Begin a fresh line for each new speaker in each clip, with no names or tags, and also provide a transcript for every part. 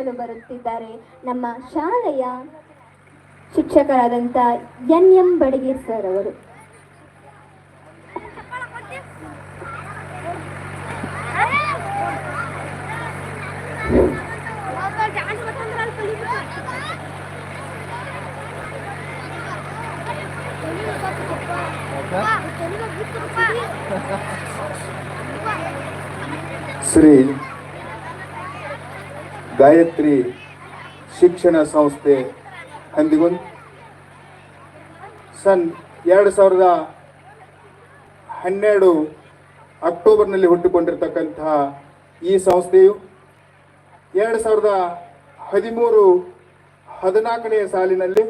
ಭಾಗವಹಿಸಲು ಬರುತ್ತಿದ್ದಾರೆ. ನಮ್ಮ ಶಾಲೆಯ ಶಿಕ್ಷಕರಾದಂತ ಎನ್ ಎಂ ಬಡಗಿ ಸರ್ ಅವರು.
ಶ್ರೀ ಗಾಯತ್ರಿ ಶಿಕ್ಷಣ ಸಂಸ್ಥೆ ಹಂದಿಗುಂದ್ ಸನ್ ಎರಡು ಸಾವಿರದ ಹನ್ನೆರಡು ಅಕ್ಟೋಬರ್ನಲ್ಲಿ ಹುಟ್ಟಿಕೊಂಡಿರ್ತಕ್ಕಂತಹ ಈ ಸಂಸ್ಥೆಯು ಎರಡು ಸಾವಿರದ ಹದಿಮೂರು ಹದಿನಾಲ್ಕನೆಯ ಸಾಲಿನಲ್ಲಿ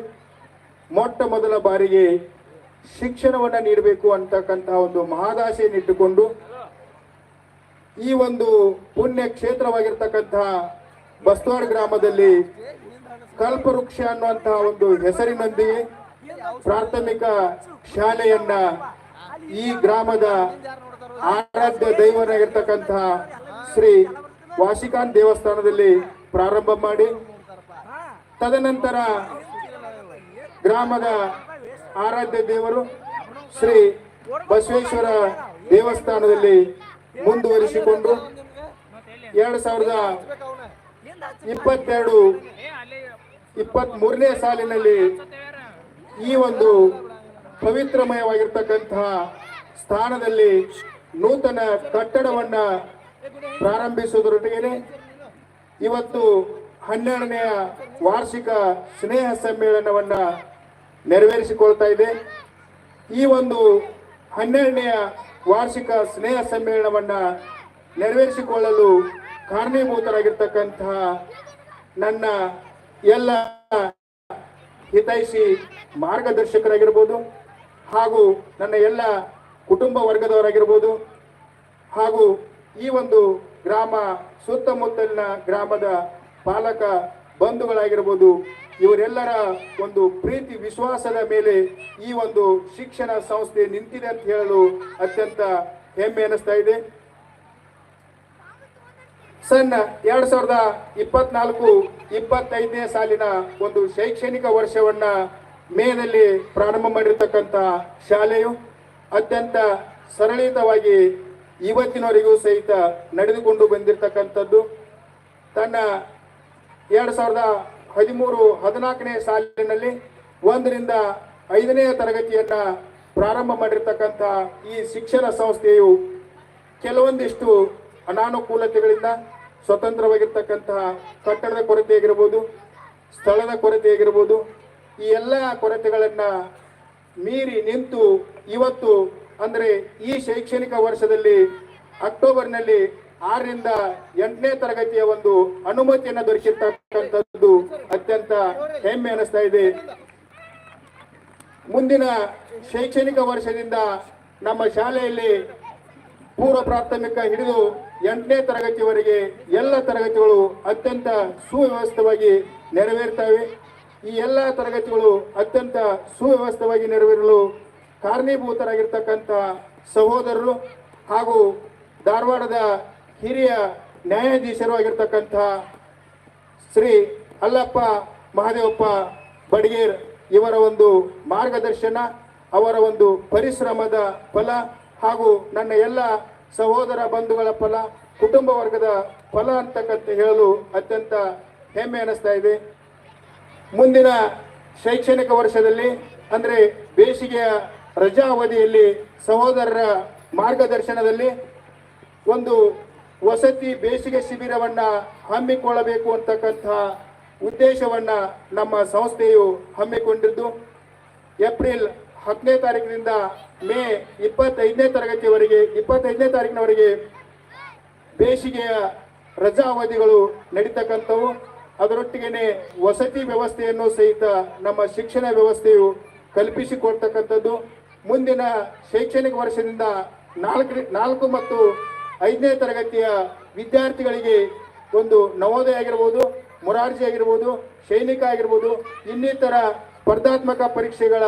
ಮೊಟ್ಟ ಮೊದಲ ಬಾರಿಗೆ ಶಿಕ್ಷಣವನ್ನು ನೀಡಬೇಕು ಅಂತಕ್ಕಂತಹ ಒಂದು ಮಹಾದಾಸೆಯನ್ನಿಟ್ಟುಕೊಂಡು ಈ ಒಂದು ಪುಣ್ಯ ಕ್ಷೇತ್ರವಾಗಿರ್ತಕ್ಕಂತಹ ಬಸ್ತವಾಡ ಗ್ರಾಮದಲ್ಲಿ ಕಲ್ಪವೃಕ್ಷ ಅನ್ನುವಂತಹ ಒಂದು ಹೆಸರಿನೊಂದಿಗೆ ಪ್ರಾಥಮಿಕ ಶಾಲೆಯನ್ನ ಈ ಗ್ರಾಮದ ಆರಾಧ್ಯ ದೈವನಾಗಿರ್ತಕ್ಕಂತಹ ಶ್ರೀ ವಾಸಿಕಾನ್ ದೇವಸ್ಥಾನದಲ್ಲಿ ಪ್ರಾರಂಭ ಮಾಡಿ, ತದನಂತರ ಗ್ರಾಮದ ಆರಾಧ್ಯ ದೇವರು ಶ್ರೀ ಬಸವೇಶ್ವರ ದೇವಸ್ಥಾನದಲ್ಲಿ ಮುಂದುವರಿಸಿಕೊಂಡು ಎರಡು ಸಾವಿರದ ಇಪ್ಪತ್ತೆರಡು ಇಪ್ಪತ್ತ್ ಮೂರನೇ ಸಾಲಿನಲ್ಲಿ ಈ ಒಂದು ಪವಿತ್ರಮಯವಾಗಿರ್ತಕ್ಕಂತಹ ಸ್ಥಾನದಲ್ಲಿ ನೂತನ ಕಟ್ಟಡವನ್ನ ಪ್ರಾರಂಭಿಸುವುದರೊಟ್ಟಿಗೆ ಇವತ್ತು ಹನ್ನೆರಡನೆಯ ವಾರ್ಷಿಕ ಸ್ನೇಹ ಸಮ್ಮೇಳನವನ್ನ ನೆರವೇರಿಸಿಕೊಳ್ತಾ ಇದೆ. ಈ ಒಂದು ಹನ್ನೆರಡನೆಯ ವಾರ್ಷಿಕ ಸ್ನೇಹ ಸಮ್ಮೇಳನವನ್ನ ನೆರವೇರಿಸಿಕೊಳ್ಳಲು ಕಾರಣೀಭೂತರಾಗಿರ್ತಕ್ಕಂತಹ ನನ್ನ ಎಲ್ಲ ಹಿತೈಷಿ ಮಾರ್ಗದರ್ಶಕರಾಗಿರ್ಬೋದು ಹಾಗೂ ನನ್ನ ಎಲ್ಲ ಕುಟುಂಬ ವರ್ಗದವರಾಗಿರ್ಬೋದು ಹಾಗೂ ಈ ಒಂದು ಗ್ರಾಮ ಸುತ್ತಮುತ್ತಲಿನ ಗ್ರಾಮದ ಪಾಲಕ ಬಂಧುಗಳಾಗಿರ್ಬೋದು, ಇವರೆಲ್ಲರ ಒಂದು ಪ್ರೀತಿ ವಿಶ್ವಾಸದ ಮೇಲೆ ಈ ಒಂದು ಶಿಕ್ಷಣ ಸಂಸ್ಥೆ ನಿಂತಿದೆ ಅಂತ ಹೇಳಲು ಅತ್ಯಂತ ಹೆಮ್ಮೆ ಅನ್ನಿಸ್ತಾ ಇದೆ. ಸನ್ ಎರಡ್ ಸಾವಿರದ ಇಪ್ಪತ್ನಾಲ್ಕು ಇಪ್ಪತ್ತೈದನೇ ಸಾಲಿನ ಒಂದು ಶೈಕ್ಷಣಿಕ ವರ್ಷವನ್ನ ಮೇನಲ್ಲಿ ಪ್ರಾರಂಭ ಮಾಡಿರ್ತಕ್ಕಂಥ ಶಾಲೆಯು ಅತ್ಯಂತ ಸರಳಿತವಾಗಿ ಇವತ್ತಿನವರೆಗೂ ಸಹಿತ ನಡೆದುಕೊಂಡು ಬಂದಿರತಕ್ಕಂಥದ್ದು. ತನ್ನ ಎರಡು ಸಾವಿರದ ಹದಿಮೂರು ಹದಿನಾಲ್ಕನೇ ಸಾಲಿನಲ್ಲಿ ಒಂದರಿಂದ ಐದನೇ ತರಗತಿಯನ್ನ ಪ್ರಾರಂಭ ಮಾಡಿರ್ತಕ್ಕಂಥ ಈ ಶಿಕ್ಷಣ ಸಂಸ್ಥೆಯು ಕೆಲವೊಂದಿಷ್ಟು ಅನಾನುಕೂಲತೆಗಳಿಂದ ಸ್ವತಂತ್ರವಾಗಿರ್ತಕ್ಕಂತಹ ಕಟ್ಟಡದ ಕೊರತೆ ಆಗಿರ್ಬೋದು, ಸ್ಥಳದ ಕೊರತೆ ಆಗಿರ್ಬೋದು, ಈ ಎಲ್ಲ ಕೊರತೆಗಳನ್ನ ಮೀರಿ ನಿಂತು ಇವತ್ತು ಅಂದರೆ ಈ ಶೈಕ್ಷಣಿಕ ವರ್ಷದಲ್ಲಿ ಅಕ್ಟೋಬರ್ನಲ್ಲಿ ಆರರಿಂದ ಎಂಟನೇ ತರಗತಿಯ ಒಂದು ಅನುಮತಿಯನ್ನು ದೊರಕಿರ್ತಕ್ಕಂಥದ್ದು ಅತ್ಯಂತ ಹೆಮ್ಮೆ ಅನಿಸ್ತಾ ಇದೆ. ಮುಂದಿನ ಶೈಕ್ಷಣಿಕ ವರ್ಷದಿಂದ ನಮ್ಮ ಶಾಲೆಯಲ್ಲಿ ಪೂರ್ವ ಪ್ರಾಥಮಿಕ ಹಿಡಿದು ಎಂಟನೇ ತರಗತಿವರೆಗೆ ಎಲ್ಲ ತರಗತಿಗಳು ಅತ್ಯಂತ ಸುವ್ಯವಸ್ಥಿತವಾಗಿ ನೆರವೇರ್ತವೆ. ಈ ಎಲ್ಲ ತರಗತಿಗಳು ಅತ್ಯಂತ ಸುವ್ಯವಸ್ಥಿತವಾಗಿ ನೆರವೇರಲು ಕಾರಣೀಭೂತರಾಗಿರ್ತಕ್ಕಂಥ ಸಹೋದರರು ಹಾಗೂ ಧಾರವಾಡದ ಹಿರಿಯ ನ್ಯಾಯಾಧೀಶರು ಆಗಿರ್ತಕ್ಕಂಥ ಶ್ರೀ ಅಲ್ಲಪ್ಪ ಮಹಾದೇವಪ್ಪ ಬಡಗೇರ್ ಇವರ ಒಂದು ಮಾರ್ಗದರ್ಶನ, ಅವರ ಒಂದು ಪರಿಶ್ರಮದ ಫಲ ಹಾಗೂ ನನ್ನ ಎಲ್ಲ ಸಹೋದರ ಬಂಧುಗಳ ಫಲ, ಕುಟುಂಬ ವರ್ಗದ ಫಲ ಅಂತಕ್ಕಂತ ಹೇಳಲು ಅತ್ಯಂತ ಹೆಮ್ಮೆ ಅನಿಸ್ತಾ ಇದೆ. ಮುಂದಿನ ಶೈಕ್ಷಣಿಕ ವರ್ಷದಲ್ಲಿ, ಅಂದರೆ ಬೇಸಿಗೆಯ ರಜಾ ಅವಧಿಯಲ್ಲಿ ಸಹೋದರರ ಮಾರ್ಗದರ್ಶನದಲ್ಲಿ ಒಂದು ವಸತಿ ಬೇಸಿಗೆ ಶಿಬಿರವನ್ನು ಹಮ್ಮಿಕೊಳ್ಳಬೇಕು ಅಂತಕ್ಕಂತಹ ಉದ್ದೇಶವನ್ನು ನಮ್ಮ ಸಂಸ್ಥೆಯು ಹಮ್ಮಿಕೊಂಡಿದ್ದು. ಏಪ್ರಿಲ್ ಹತ್ತನೇ ತಾರೀಕಿನಿಂದ ಮೇ ಇಪ್ಪತ್ತೈದನೇ ತರಗತಿಯವರೆಗೆ ಇಪ್ಪತ್ತೈದನೇ ತಾರೀಕಿನವರೆಗೆ ಬೇಸಿಗೆಯ ರಜಾ ಅವಧಿಗಳು ನಡೀತಕ್ಕಂಥವು. ಅದರೊಟ್ಟಿಗೆ ವಸತಿ ವ್ಯವಸ್ಥೆಯನ್ನು ಸಹಿತ ನಮ್ಮ ಶಿಕ್ಷಣ ವ್ಯವಸ್ಥೆಯು ಕಲ್ಪಿಸಿಕೊಡ್ತಕ್ಕಂಥದ್ದು. ಮುಂದಿನ ಶೈಕ್ಷಣಿಕ ವರ್ಷದಿಂದ ನಾಲ್ಕು ನಾಲ್ಕು ಮತ್ತು ಐದನೇ ತರಗತಿಯ ವಿದ್ಯಾರ್ಥಿಗಳಿಗೆ ಒಂದು ನವೋದಯ ಆಗಿರ್ಬೋದು, ಮೊರಾರ್ಜಿ ಆಗಿರ್ಬೋದು, ಸೈನಿಕ ಆಗಿರ್ಬೋದು, ಇನ್ನಿತರ ಸ್ಪರ್ಧಾತ್ಮಕ ಪರೀಕ್ಷೆಗಳ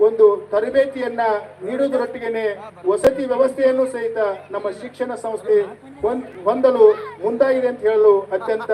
ಒಂದು ತರಬೇತಿಯನ್ನ ನೀಡುವುದರೊಟ್ಟಿಗೆನೆ ವಸತಿ ವ್ಯವಸ್ಥೆಯನ್ನು ಸಹಿತ ನಮ್ಮ ಶಿಕ್ಷಣ ಸಂಸ್ಥೆ ಹೊಂದ್- ಹೊಂದಲು ಮುಂದಾಗಿದೆ ಅಂತ ಹೇಳಲು ಅತ್ಯಂತ